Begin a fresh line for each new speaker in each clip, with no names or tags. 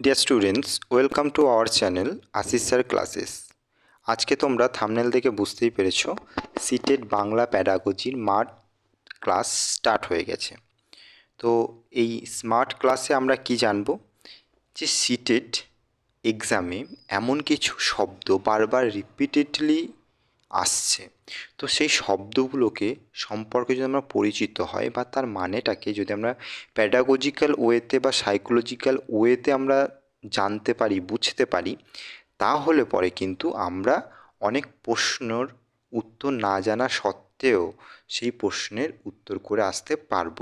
Dear students welcome to our channel Ashis sir classes আজকে তোমরা thumbnail দেখে বুঝতেই পেরেছ সিটেড বাংলা প্যাডাগোজির মাঠ ক্লাস স্টার্ট হয়ে গেছে। তো এই স্মার্ট ক্লাসে আমরা কি জানব? যে সিটেড এক্সামে এমন কিছু শব্দ বারবার রিপিটেডলি আসছে। তো সেই শব্দগুলোকে সম্পর্কে যদি আমরা পরিচিত হয় বা তার মানেটাকে যদি আমরা প্যাডাগোজিক্যাল ওয়েতে বা সাইকোলজিক্যাল ওয়েতে আমরা জানতে পারি, বুঝতে পারি, তাহলে পরে কিন্তু আমরা অনেক প্রশ্নর উত্তর না জানা সত্ত্বেও সেই প্রশ্নের উত্তর করে আসতে পারব।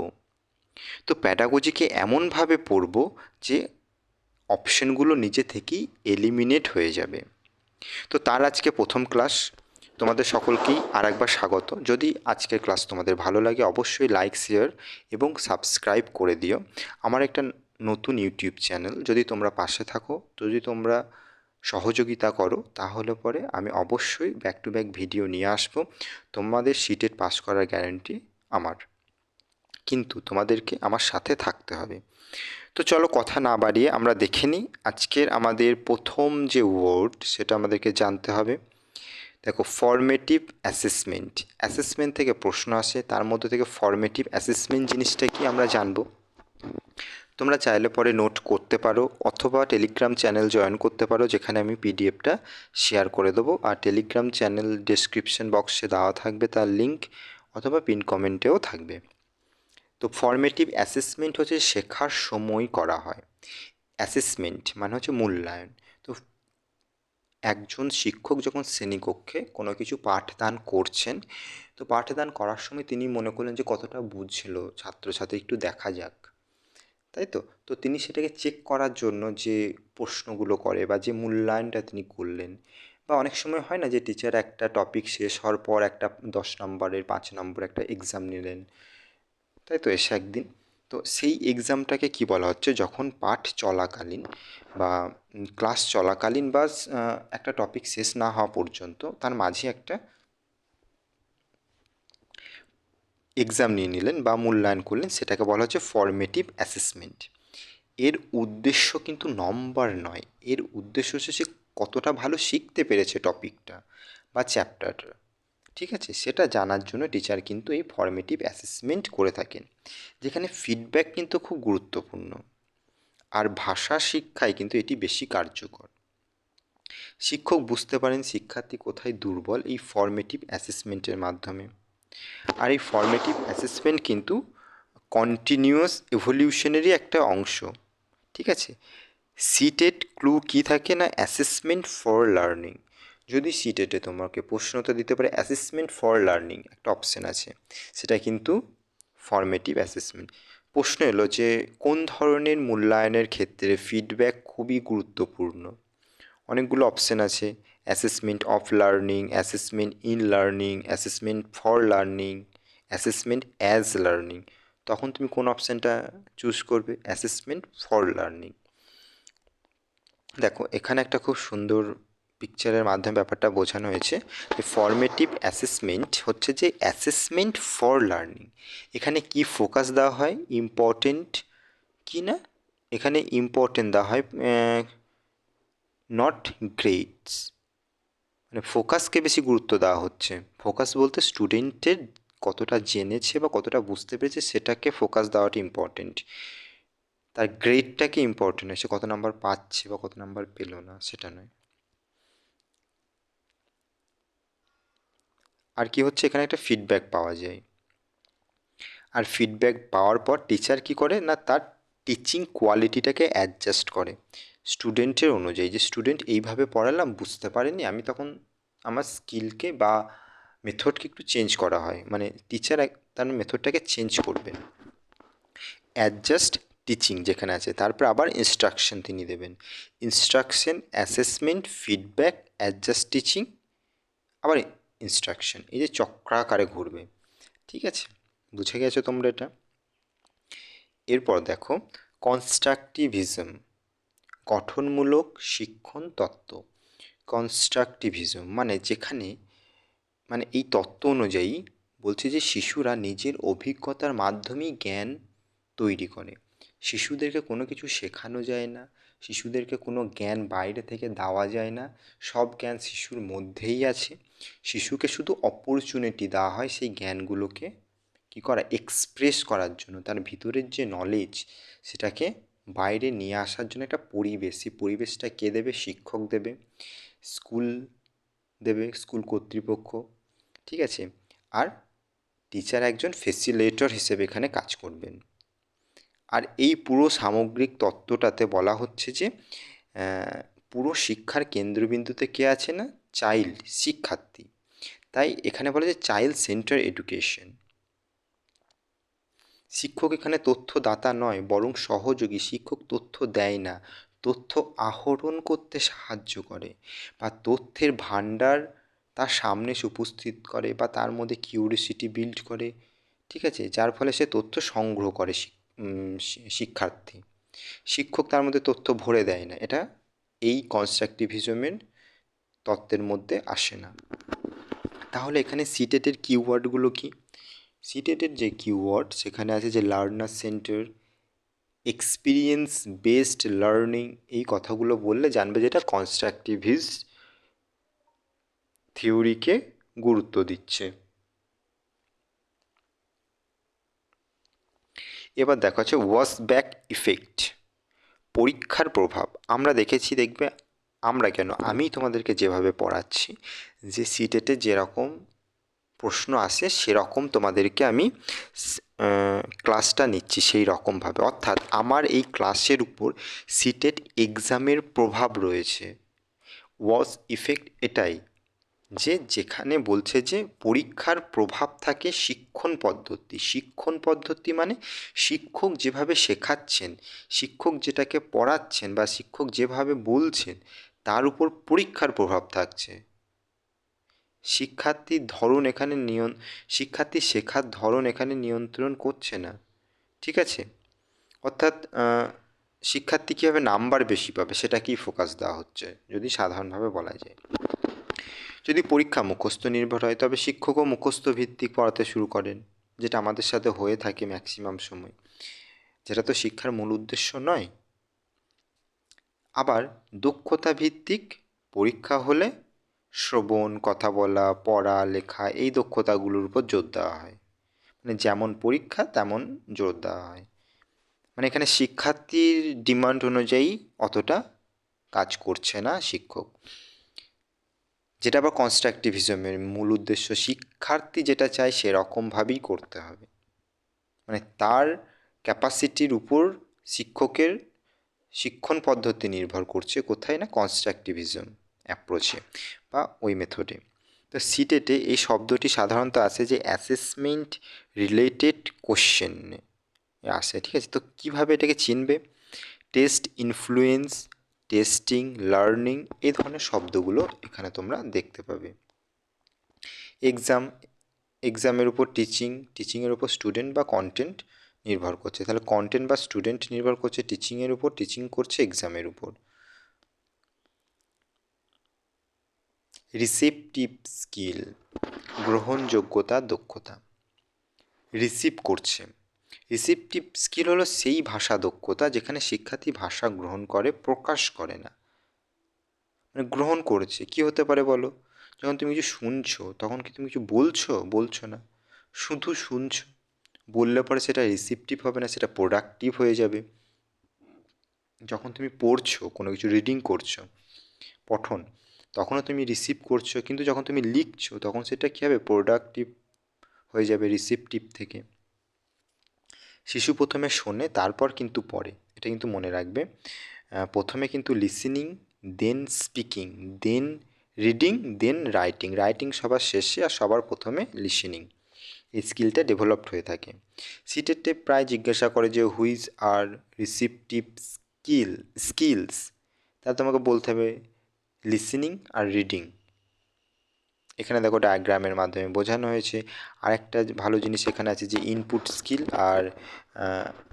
তো প্যাডাগোজিকে এমনভাবে পড়ব যে অপশনগুলো নিজে থেকেই এলিমিনেট হয়ে যাবে। তো তার আজকে প্রথম ক্লাস তোমাদের সকলকেই আর একবার স্বাগত। যদি আজকের ক্লাস তোমাদের ভালো লাগে, অবশ্যই লাইক শেয়ার এবং সাবস্ক্রাইব করে দিও। আমার একটা নতুন ইউটিউব চ্যানেল, যদি তোমরা পাশে থাকো, যদি তোমরা সহযোগিতা করো, তাহলে পরে আমি অবশ্যই ব্যাক টু ব্যাক ভিডিও নিয়ে আসব। তোমাদের সিটের পাস করার গ্যারান্টি আমার। কিন্তু তোমাদেরকে আমার সাথে থাকতে হবে। তো চলো কথা না বাড়িয়ে আমরা দেখে নিই আজকের আমাদের প্রথম যে ওয়ার্ড সেটা আমাদেরকে জানতে হবে। দেখো ফর্মেটিভ অ্যাসেসমেন্ট অ্যাসেসমেন্ট থেকে প্রশ্ন আসে, তার মধ্যে থেকে ফর্মেটিভ অ্যাসেসমেন্ট জিনিসটা কি আমরা জানব? তোমরা চাইলে পরে নোট করতে পারো অথবা টেলিগ্রাম চ্যানেল জয়েন করতে পারো, যেখানে আমি পিডিএফটা শেয়ার করে দেবো। আর টেলিগ্রাম চ্যানেল ডেসক্রিপশন বক্সে দেওয়া থাকবে তার লিঙ্ক অথবা পিন কমেন্টেও থাকবে। তো ফর্মেটিভ অ্যাসেসমেন্ট হচ্ছে শেখার সময় করা হয়। অ্যাসেসমেন্ট মানে হচ্ছে মূল্যায়ন। তো একজন শিক্ষক যখন শ্রেণীকক্ষে কোনো কিছু পাঠদান করছেন, তো পাঠদান করার সময় তিনি মনে করলেন যে কতটা বুঝছিল ছাত্রছাত্রী একটু দেখা যাক। তাই তো? তো তিনি সেটাকে চেক করার জন্য যে প্রশ্নগুলো করে বা যে মূল্যায়নটা তিনি করলেন, বা অনেক সময় হয় না যে টিচার একটা টপিক শেষ হওয়ার পর একটা দশ নম্বরের, পাঁচ নম্বর একটা এক্সাম নিলেন। তাই তো? এসে একদিন তো সেই এক্সামটাকে কি বলা হচ্ছে? যখন পাঠ চলাকালীন বা ক্লাস চলাকালীন বা একটা টপিক শেষ না হওয়া পর্যন্ত তার মাঝে একটা এক্সাম নিয়ে নিলেন বা মূল্যায়ন করলেন, সেটাকে বলা হচ্ছে ফর্মেটিভ অ্যাসেসমেন্ট এর উদ্দেশ্য কিন্তু নম্বর নয়। এর উদ্দেশ্য হচ্ছে সে কতটা ভালো শিখতে পেরেছে টপিকটা বা চ্যাপ্টারটা ঠিক আছে? সেটা জানার জন্য টিচার কিন্তু এই ফর্মেটিভ অ্যাসেসমেন্ট করে থাকেন, যেখানে ফিডব্যাক কিন্তু খুব গুরুত্বপূর্ণ। আর ভাষা শিক্ষায় কিন্তু এটি বেশি কার্যকর। শিক্ষক বুঝতে পারেন শিক্ষার্থী কোথায় দুর্বল এই ফর্মেটিভ অ্যাসেসমেন্টের মাধ্যমে। আর এই ফর্মেটিভ অ্যাসেসমেন্ট কিন্তু কন্টিনিউয়াস এভলিউশনেরই একটা অংশ। ঠিক আছে? সিটেড ক্লু কী থাকে না? অ্যাসেসমেন্ট ফর লার্নিং যদি সিটেটে তোমাকে প্রশ্নটা দিতে পারে অ্যাসেসমেন্ট ফর লার্নিং একটা অপশান আছে। সেটা কিন্তু ফর্মেটিভ অ্যাসেসমেন্ট প্রশ্ন এলো যে কোন ধরনের মূল্যায়নের ক্ষেত্রে ফিডব্যাক খুবই গুরুত্বপূর্ণ? অনেকগুলো অপশান আছে। Assessment of learning assessment in learning assessment for learning assessment as learning তখন তুমি কোন অপশানটা চুজ করবে? অ্যাসেসমেন্ট ফর লার্নিং দেখো, এখানে একটা খুব সুন্দর পিকচারের মাধ্যমে ব্যাপারটা বোঝানো হয়েছে, যে ফর্মেটিভ অ্যাসেসমেন্ট হচ্ছে যে অ্যাসেসমেন্ট ফর লার্নিং এখানে কি ফোকাস দেওয়া হয় ইম্পর্টেন্ট কি না? এখানে ইম্পর্টেন্ট দেওয়া হয় নট গ্রেডস মানে ফোকাসকে বেশি গুরুত্ব দেওয়া হচ্ছে। ফোকাস বলতে স্টুডেন্টের কতটা জেনেছে বা কতটা বুঝতে পেরেছে সেটাকে ফোকাস দেওয়াটা ইম্পর্টেন্ট তার গ্রেডটাকে ইম্পর্টেন্ট সে কত নাম্বার পাচ্ছে বা কত নাম্বার পেল না, সেটা নয়। আর কি হচ্ছে, এখানে একটা ফিডব্যাক পাওয়া যায়। আর ফিডব্যাক পাওয়ার পর টিচার কি করে? না, তার টিচিং কোয়ালিটিটাকে অ্যাডজাস্ট করে। স্টুডেন্টের অনুযায়ী, যে স্টুডেন্ট এইভাবে পড়ালাম, বুঝতে পারেনি, আমি তখন আমার স্কিলকে বা মেথডকে একটু চেঞ্জ করা হয়। মানে টিচার তার মেথডটাকে চেঞ্জ করবেন অ্যাডজাস্ট টিচিং যেখানে আছে, তারপর আবার ইনস্ট্রাকশন তিনি দেবেন। Instruction assessment feedback adjust teaching আবার ইনস্ট্রাকশন এই যে চক্রাকারে ঘুরবে, ঠিক আছে? বুঝে গেছো তোমরা এটা? এরপর দেখো কনস্ট্রাকটিভিজম গঠনমূলক শিক্ষণ তত্ত্ব। কনস্ট্রাকটিভিজম মানে যেখানে মানে এই তত্ত্ব অনুযায়ী বলছে যে শিশুরা নিজের অভিজ্ঞতার মাধ্যমেই জ্ঞান তৈরি করে। শিশুদেরকে কোনো কিছু শেখানো যায় না, শিশুদেরকে কোনো জ্ঞান বাইরে থেকে দেওয়া যায় না, সব জ্ঞান শিশুর মধ্যেই আছে। শিশুকে শুধু অপরচুনিটি দেওয়া হয় সেই জ্ঞানগুলোকে কী করা এক্সপ্রেস করার জন্য। তার ভিতরের যে নলেজ সেটাকে বাইরে নিয়ে আসার জন্য একটা পরিবেশ। সেই পরিবেশটা কে দেবে? শিক্ষক দেবে স্কুল দেবে স্কুল কর্তৃপক্ষ, ঠিক আছে? আর টিচার একজন ফেসিলেটর হিসেবে এখানে কাজ করবেন। আর এই পুরো সামগ্রিক তত্ত্বটাতে বলা হচ্ছে যে পুরো শিক্ষার কেন্দ্রবিন্দুতে কে আছে না? চাইল্ড শিক্ষার্থী। তাই এখানে বলা যে চাইল্ড সেন্টার এডুকেশন শিক্ষক এখানে তথ্যদাতা নয়, বরং সহযোগী। শিক্ষক তথ্য দেয় না, তথ্য আহরণ করতে সাহায্য করে বা তথ্যের ভাণ্ডার তার সামনে উপস্থিত করে বা তার মধ্যে কিউরিসিটি বিল্ড করে, ঠিক আছে? যার ফলে সে তথ্য সংগ্রহ করে শিক্ষার্থী। শিক্ষক তার মধ্যে তথ্য ভরে দেয় না। এটা এই কনস্ট্রাকটিভিজমের তত্ত্বের মধ্যে আসে না। তাহলে এখানে সিটেটের কিওয়ার্ডগুলো কি? সিটেটের যে কিওয়ার্ড সেখানে আছে যে learner centre experience based learning এই কথাগুলো বললে জানবে যেটা কনস্ট্রাকটিভিস্ট থিওরিকে গুরুত্ব দিচ্ছে। এবার দেখা হচ্ছে ওয়াশ ব্যাক ইফেক্ট পরীক্ষার প্রভাব। আমরা দেখেছি, দেখবে আমরা কেন? আমি তোমাদেরকে যেভাবে পড়াচ্ছি, যে সিটেটে যেরকম প্রশ্ন আসে, সেরকম তোমাদেরকে আমি ক্লাসটা নিচ্ছি সেই রকমভাবে অর্থাৎ আমার এই ক্লাসের উপর সিটেট এক্সামের প্রভাব রয়েছে। ওয়াজ ইফেক্ট এটাই যে যেখানে বলছে যে পরীক্ষার প্রভাব থাকে শিক্ষণ পদ্ধতি। শিক্ষণ পদ্ধতি মানে শিক্ষক যেভাবে শেখাচ্ছেন, শিক্ষক যেটাকে পড়াচ্ছেন বা শিক্ষক যেভাবে বলছেন তার উপর পরীক্ষার প্রভাব থাকছে। শিক্ষার্থীর ধরন এখানে নিয়ন, শিক্ষার্থী শেখার ধরন এখানে নিয়ন্ত্রণ করছে না। ঠিক আছে? অর্থাৎ শিক্ষার্থী কীভাবে নাম্বার বেশি পাবে সেটাকেই ফোকাস দেওয়া হচ্ছে, যদি সাধারণভাবে বলা যায়। যদি পরীক্ষা মুখস্থ নির্ভর হয়, তবে শিক্ষকও মুখস্থ ভিত্তিক পড়াতে শুরু করেন, যেটা আমাদের সাথে হয়ে থাকে ম্যাক্সিমাম সময়। যেটা তো শিক্ষার মূল উদ্দেশ্য নয়। আবার দক্ষতা ভিত্তিক পরীক্ষা হলে শ্রবণ, কথা বলা, পড়া, লেখা এই দক্ষতাগুলোর উপর জোর দেওয়া হয়। মানে যেমন পরীক্ষা, তেমন জোর দেওয়া হয়। মানে এখানে শিক্ষার্থীর ডিমান্ড অনুযায়ী অতটা কাজ করছে না শিক্ষক। যেটা আবার কনস্ট্রাকটিভিজমের মূল উদ্দেশ্য। শিক্ষার্থী যেটা চায় সেরকমভাবেই করতে হবে। মানে তার ক্যাপাসিটির উপর শিক্ষকের শিক্ষণ পদ্ধতি নির্ভর করছে কোথায় না কনস্ট্রাকটিভিজম অ্যাপ্রোচে বা ওই মেথডে তো সিটেটে এই শব্দটি সাধারণত আসে যে অ্যাসেসমেন্ট রিলেটেড কোশ্চেনে আসে, ঠিক আছে? তো কীভাবে এটাকে চিনবে? টেস্ট ইনফ্লুয়েন্স টেস্টিং লার্নিং এই ধরনের শব্দগুলো এখানে তোমরা দেখতে পাবে। এক্সাম এক্সামের উপর টিচিং টিচিংয়ের উপর স্টুডেন্ট বা কন্টেন্ট নির্ভর করছে। তাহলে কন্টেন্ট বা স্টুডেন্ট নির্ভর করছে টিচিংয়ের উপর টিচিং করছে এক্সামের উপর। রিসেপটিভ স্কিল গ্রহণযোগ্যতা, দক্ষতা। রিসিভ করছে। রিসিপটিভ স্কিল হলো সেই ভাষা দক্ষতা যেখানে শিক্ষার্থী ভাষা গ্রহণ করে, প্রকাশ করে না। মানে গ্রহণ করেছে। কি হতে পারে বলো? যখন তুমি কিছু শুনছো, তখন কি তুমি কিছু বলছো? বলছো না। শুধু শুনছো। বললে পরে সেটা রিসিপটিভ হবে না, সেটা প্রোডাক্টিভ হয়ে যাবে। যখন তুমি পড়ছো, কোনো কিছু রিডিং করছ, পঠন, তখনও তুমি রিসিভ করছ, কিন্তু যখন তুমি লিখছো, তখন সেটা কী হবে? প্রোডাক্টিভ হয়ে যাবে রিসিপটিভ থেকে। শিশু প্রথমে শোনে, তারপর কিন্তু পড়ে। এটা কিন্তু মনে রাখবে। প্রথমে কিন্তু listening then speaking then reading then writing writing সবার শেষে আর সবার প্রথমে লিসেনিং এই স্কিলটা ডেভেলপড হয়ে থাকে। সিটেটে প্রায় জিজ্ঞাসা করে যে which are receptive skill skills তা তোমাকে বলতে হবে লিসেনিং আর রিডিং এখানে দেখো ডায়াগ্রামের মাধ্যমে বোঝানো হয়েছে। আরেকটা ভালো জিনিস এখানে আছে যে ইনপুট স্কিল আর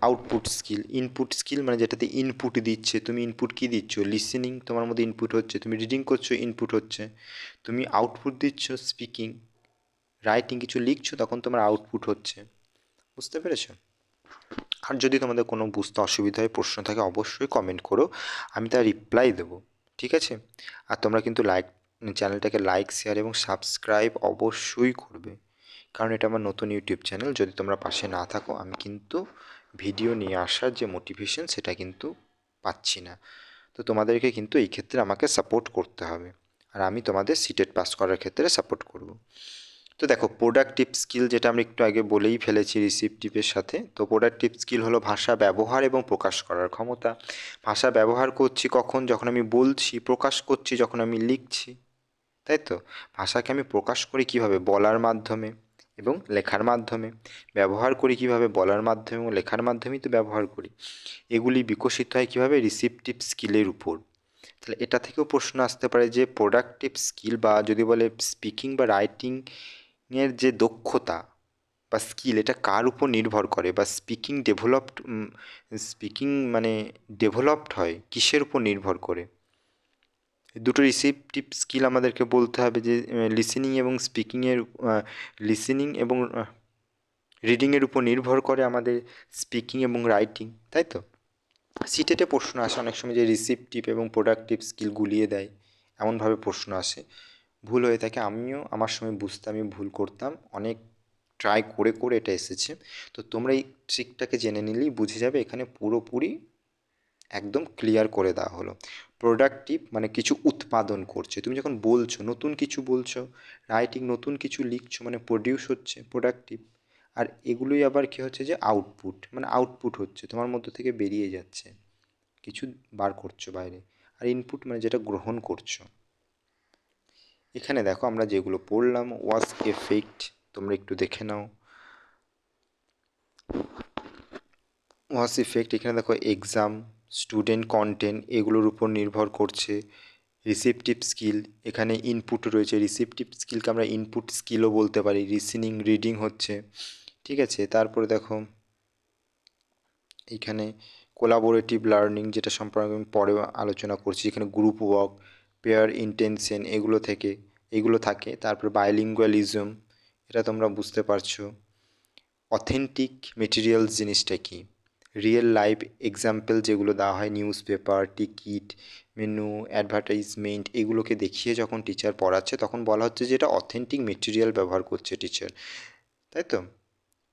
আউটপুট স্কিল ইনপুট স্কিল মানে যেটাতে ইনপুট দিচ্ছে, তুমি ইনপুট কী দিচ্ছ? লিসেনিং তোমার মধ্যে ইনপুট হচ্ছে, তুমি রিডিং করছ ইনপুট হচ্ছে। তুমি আউটপুট দিচ্ছ স্পিকিং রাইটিং কিছু লিখছো, তখন তোমার আউটপুট হচ্ছে। বুঝতে পেরেছ? আর যদি তোমাদের কোনো বুঝতে অসুবিধা হয়, প্রশ্ন থাকে, অবশ্যই কমেন্ট করো। আমি তার রিপ্লাই দেবো, ঠিক আছে? আর তোমরা কিন্তু লাইক চ্যানেলটাকে লাইক শেয়ার এবং সাবস্ক্রাইব অবশ্যই করবে। কারণ এটা আমার নতুন ইউটিউব চ্যানেল যদি তোমরা পাশে না থাকো, আমি কিন্তু ভিডিও নিয়ে আসার যে মোটিভেশন সেটা কিন্তু পাচ্ছি না। তো তোমাদেরকে কিন্তু এই ক্ষেত্রে আমাকে সাপোর্ট করতে হবে। আর আমি তোমাদের সিটেট পাস করার ক্ষেত্রে সাপোর্ট করব। তো দেখো প্রোডাক্টিভ স্কিল যেটা আমরা একটু আগে বলেই ফেলেছি রিসিপটিভের সাথে, তো প্রোডাক্টিভ স্কিল হলো ভাষা ব্যবহার এবং প্রকাশ করার ক্ষমতা। ভাষা ব্যবহার করছি কখন? যখন আমি বলছি, প্রকাশ করছি, যখন আমি লিখছি। তাই তো? ভাষাকে আমি প্রকাশ করি কীভাবে? বলার মাধ্যমে এবং লেখার মাধ্যমে। ব্যবহার করি কীভাবে? বলার মাধ্যমে এবং লেখার মাধ্যমেই তো ব্যবহার করি। এগুলি বিকশিত হয় কীভাবে? রিসিপটিভ স্কিলের উপর। তাহলে এটা থেকেও প্রশ্ন আসতে পারে যে প্রোডাক্টিভ স্কিল বা যদি বলে স্পিকিং বা রাইটিং এর যে দক্ষতা বা স্কিল এটা কার উপর নির্ভর করে বা স্পিকিং ডেভেলপড স্পিকিং মানে ডেভেলপড হয় কিসের উপর নির্ভর করে? দুটো রিসিপটিভ স্কিল আমাদেরকে বলতে হবে যে লিসেনিং এবং স্পিকিংয়ের লিসেনিং এবং রিডিংয়ের উপর নির্ভর করে আমাদের স্পিকিং এবং রাইটিং তাই তো? সিটেটে প্রশ্ন আসে অনেক সময় যে রিসিপটিভ এবং প্রোডাক্টিভ স্কিল গুলিয়ে দেয়, এমনভাবে প্রশ্ন আসে। ভুল হয়ে থাকে, আমিও আমার সময় বুঝতে, আমি ভুল করতাম। অনেক ট্রাই করে করে এটা এসেছে। তো তোমরা এই ট্রিকটাকে জেনে নিলেই বুঝে যাবে, এখানে পুরোপুরি একদম ক্লিয়ার করে দেওয়া হলো। প্রোডাক্টিভ মানে কিছু উৎপাদন করছে। তুমি যখন বলছো, নতুন কিছু বলছো রাইটিং নতুন কিছু লিখছো মানে প্রডিউস হচ্ছে প্রোডাক্টিভ আর এগুলোই আবার কী হচ্ছে যে আউটপুট মানে আউটপুট হচ্ছে, তোমার মধ্য থেকে বেরিয়ে যাচ্ছে। কিছু বার করছ বাইরে। আর ইনপুট মানে যেটা গ্রহণ করছ। এখানে দেখো আমরা যেগুলো পড়লাম ওয়াস এফেক্ট তোমরা একটু দেখে নাও। ওয়াস ইফেক্ট এখানে দেখো এক্সাম স্টুডেন্ট কন্টেন্ট এগুলোর উপর নির্ভর করছে। রিসিপটিভ স্কিল এখানে ইনপুট রয়েছে। রিসিপটিভ স্কিলকে আমরা ইনপুট স্কিলও বলতে পারি। রিসিনিং রিডিং হচ্ছে। ঠিক আছে, তারপরে দেখো, এখানে কোলাবোরেটিভ লার্নিং যেটা সম্পর্কে আমি পরে আলোচনা করছি। এখানে গ্রুপ ওয়ার্ক পেয়ার ইন্টেনশন এগুলো থেকে, এগুলো থাকে। তারপর বাইলিঙ্গুয়ালিজম এটা তোমরা বুঝতে পারছ। অথেন্টিক মেটেরিয়ালস জিনিসটা কি? রিয়েল লাইফ এক্সাম্পল যেগুলো দেওয়া হয় newspaper ticket menu advertisement এগুলোকে দেখিয়ে যখন টিচার পড়াচ্ছে, তখন বলা হচ্ছে যে এটা অথেন্টিক মেটেরিয়াল ব্যবহার করছে টিচার তাই তো?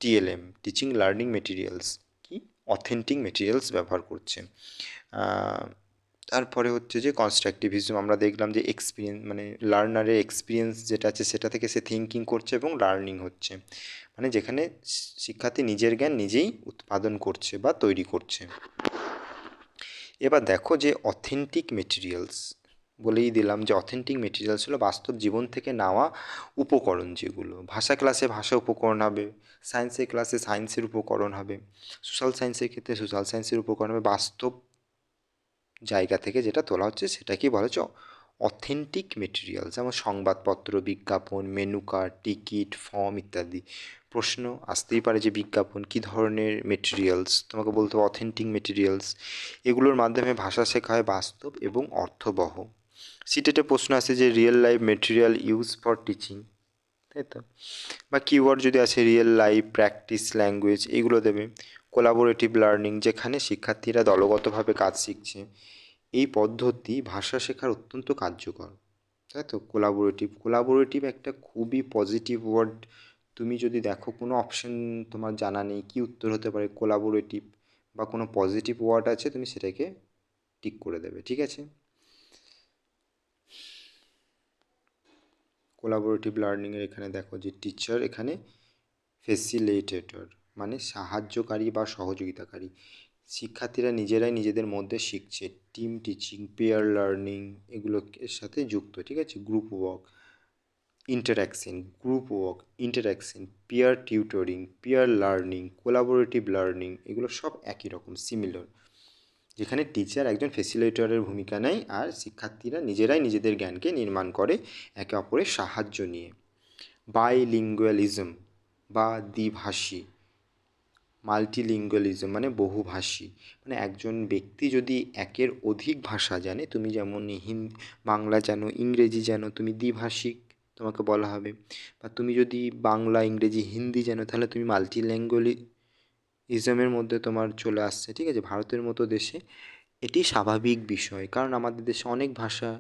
টিএলএম টিচিং লার্নিং মেটেরিয়ালস কি? অথেন্টিক মেটেরিয়ালস ব্যবহার করছে। তারপরে হচ্ছে যে কনস্ট্রাকটিভিজম আমরা দেখলাম যে এক্সপিরিয়েন্স মানে লার্নারের এক্সপিরিয়েন্স যেটা আছে সেটা থেকে সে থিঙ্কিং করছে এবং লার্নিং হচ্ছে। মানে যেখানে শিক্ষার্থী নিজের জ্ঞান নিজেই উৎপাদন করছে বা তৈরি করছে। এবার দেখো যে অথেন্টিক মেটেরিয়ালস বলেই দিলাম যে অথেন্টিক মেটেরিয়ালস হলো বাস্তব জীবন থেকে নেওয়া উপকরণ যেগুলো। ভাষা ক্লাসে ভাষা উপকরণ হবে সায়েন্সের ক্লাসে সায়েন্সের উপকরণ হবে সোশ্যাল সায়েন্সের ক্ষেত্রে সোশ্যাল সায়েন্সের উপকরণ হবে, বাস্তব জায়গা থেকে যেটা তোলা হচ্ছে সেটাকেই বলা হচ্ছে অথেন্টিক মেটেরিয়াল যেমন সংবাদপত্র, বিজ্ঞাপন মেনু কার্ড টিকিট ফর্ম ইত্যাদি। প্রশ্ন আসতেই পারে যে বিজ্ঞাপন কী ধরনের মেটেরিয়ালস তোমাকে বলতে হবে অথেন্টিক মেটেরিয়ালস এগুলোর মাধ্যমে ভাষা শেখা হয় বাস্তব এবং অর্থবহ। সিটেটে প্রশ্ন আসে যে real life material use for teaching তাই তো? বা কিওয়ার্ড যদি আসে রিয়েল লাইফ প্র্যাকটিস ল্যাঙ্গুয়েজ এগুলো দেবে। কোলাবোরেটিভ লার্নিং যেখানে শিক্ষার্থীরা দলগতভাবে কাজ শিখছে, এই পদ্ধতি ভাষা শেখার অত্যন্ত কার্যকর, তাই তো? কোলাবোরেটিভ কোলাবোরেটিভ একটা খুবই পজিটিভ ওয়ার্ড তুমি যদি দেখো কোনো অপশন তোমার জানা নেই, কী উত্তর হতে পারে কোলাবোরেটিভ বা কোনো পজিটিভ ওয়ার্ড আছে, তুমি সেটাকে টিক করে দেবে, ঠিক আছে? কোলাবোরেটিভ লার্নিংয়ের এখানে দেখো যে টিচার এখানে ফেসিলিটেটর মানে সাহায্যকারী বা সহযোগিতাকারী। শিক্ষার্থীরা নিজেরাই নিজেদের মধ্যে শিখছে। টিম টিচিং পেয়ার লার্নিং এগুলোর সাথে যুক্ত, ঠিক আছে? Group work interaction group work interaction peer tutoring peer learning collaborative learning এগুলো সব একই রকম সিমিলার যেখানে টিচার একজন ফেসিলিটেটরের ভূমিকা নেয় আর শিক্ষার্থীরা নিজেরাই নিজেদের জ্ঞানকে নির্মাণ করে একে অপরের সাহায্য নিয়ে। বাইলিঙ্গুয়ালিজম বা দ্বিভাষী মাল্টিলিঙ্গুয়ালিজম মানে বহুভাষী মানে একজন ব্যক্তি যদি একের অধিক ভাষা জানে, তুমি যেমন হিন্দি বাংলা জানো, ইংরেজি জানো, তুমি দ্বিভাষিক তোমাকে বলা হবে। বা তুমি যদি বাংলা, ইংরেজি, হিন্দি জানো, তাহলে তুমি মাল্টি ল্যাঙ্গুয়ালি ইজমের মধ্যে তোমার চলে আসছে, ঠিক আছে? ভারতের মতো দেশে এটি স্বাভাবিক বিষয়, কারণ আমাদের দেশে অনেক ভাষা,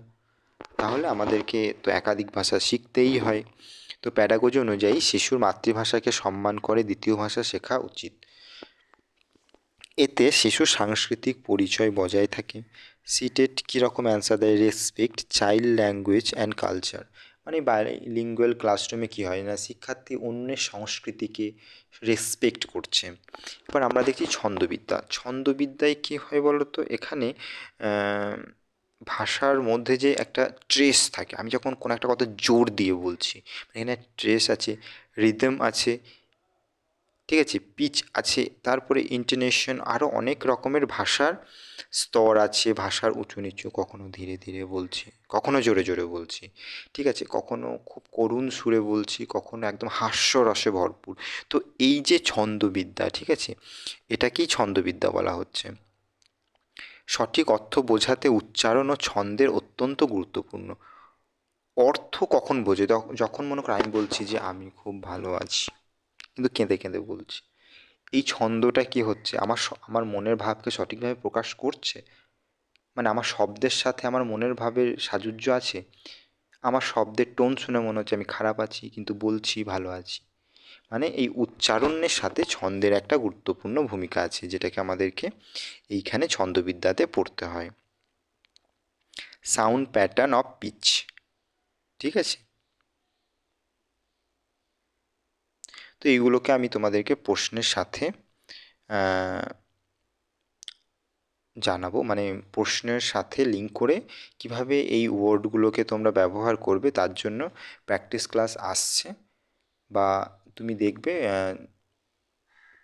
তাহলে আমাদেরকে তো একাধিক ভাষা শিখতেই হয়। তো প্যাডাগোজি অনুযায়ী শিশুর মাতৃভাষাকে সম্মান করে দ্বিতীয় ভাষা শেখা উচিত। এতে শিশুর সাংস্কৃতিক পরিচয় বজায় থাকে। সিটেট কীরকম অ্যান্সার দেয়? Respect child language and culture মানে লিঙ্গুয়াল ক্লাসরুমে কী হয় না? শিক্ষার্থী অন্যের সংস্কৃতিকে রেসপেক্ট করছে। এবার আমরা দেখছি ছন্দবিদ্যা। ছন্দবিদ্যায় কী হয় বলো তো এখানে ভাষার মধ্যে যে একটা ট্রেস থাকে। আমি যখন কোনো একটা কথা জোর দিয়ে বলছি, এখানে ট্রেস আছে রিদম আছে ঠিক আছে পিচ আছে, তারপরে ইন্টোনেশন আরও অনেক রকমের ভাষার স্তর আছে, ভাষার উঁচু নিচু কখনো ধীরে ধীরে বলছি, কখনো জোরে জোরে বলছি, ঠিক আছে, কখনো খুব করুণ সুরে বলছি, কখনো একদম হাস্যরসে ভরপুর। তো এই যে ছন্দবিদ্যা, ঠিক আছে, এটাকেই ছন্দবিদ্যা বলা হচ্ছে। সঠিক অর্থ বোঝাতে উচ্চারণ ও ছন্দের অত্যন্ত গুরুত্বপূর্ণ। অর্থ কখন বোঝে? যখন মনে করো আমি বলছি যে আমি খুব ভালো আছি। কিন্তু কেঁদে কেঁদে বলছি। এই ছন্দটা কি হচ্ছে? আমার আমার মনের ভাবকে সঠিকভাবে প্রকাশ করছে? মানে আমার শব্দের সাথে আমার মনের ভাবের সাযুজ্য আছে? আমার শব্দের টোন শুনে মনে হচ্ছে আমি খারাপ আছি, কিন্তু বলছি, ভালো আছি। মানে এই উচ্চারণের সাথে ছন্দের একটা গুরুত্বপূর্ণ ভূমিকা আছে, যেটাকে আমাদেরকে এইখানে ছন্দবিদ্যাতে পড়তে হয়। Sound pattern of pitch. ঠিক আছে? তো এইগুলোকে আমি তোমাদেরকে প্রশ্নের সাথে জানাব। মানে প্রশ্নের সাথে লিঙ্ক করে কীভাবে এই ওয়ার্ডগুলোকে তোমরা ব্যবহার করবে, তার জন্য প্র্যাকটিস ক্লাস আসছে। বা তুমি দেখবে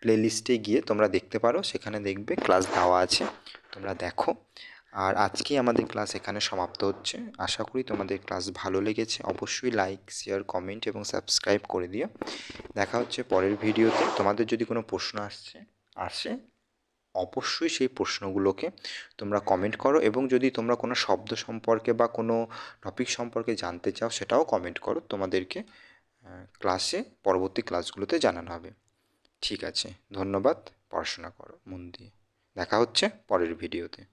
প্লেলিস্টে গিয়ে তোমরা দেখতে পারো, সেখানে দেখবে ক্লাস দেওয়া আছে। তোমরা দেখো। আর আজকেই আমাদের ক্লাস এখানে সমাপ্ত হচ্ছে। আশা করি তোমাদের ক্লাস ভালো লেগেছে। অবশ্যই লাইক শেয়ার কমেন্ট এবং সাবস্ক্রাইব করে দিও। দেখা হচ্ছে পরের ভিডিওতে। তোমাদের যদি কোনো প্রশ্ন আসছে, আসে, অবশ্যই সেই প্রশ্নগুলোকে তোমরা কমেন্ট করো এবং যদি তোমরা কোনো শব্দ সম্পর্কে বা কোনো টপিক সম্পর্কে জানতে চাও, সেটাও কমেন্ট করো। তোমাদেরকে ক্লাসে পরবর্তী ক্লাসগুলোতে জানানো হবে। ঠিক আছে। ধন্যবাদ। পড়াশোনা করো, মন দিয়ে। দেখা হচ্ছে পরের ভিডিওতে।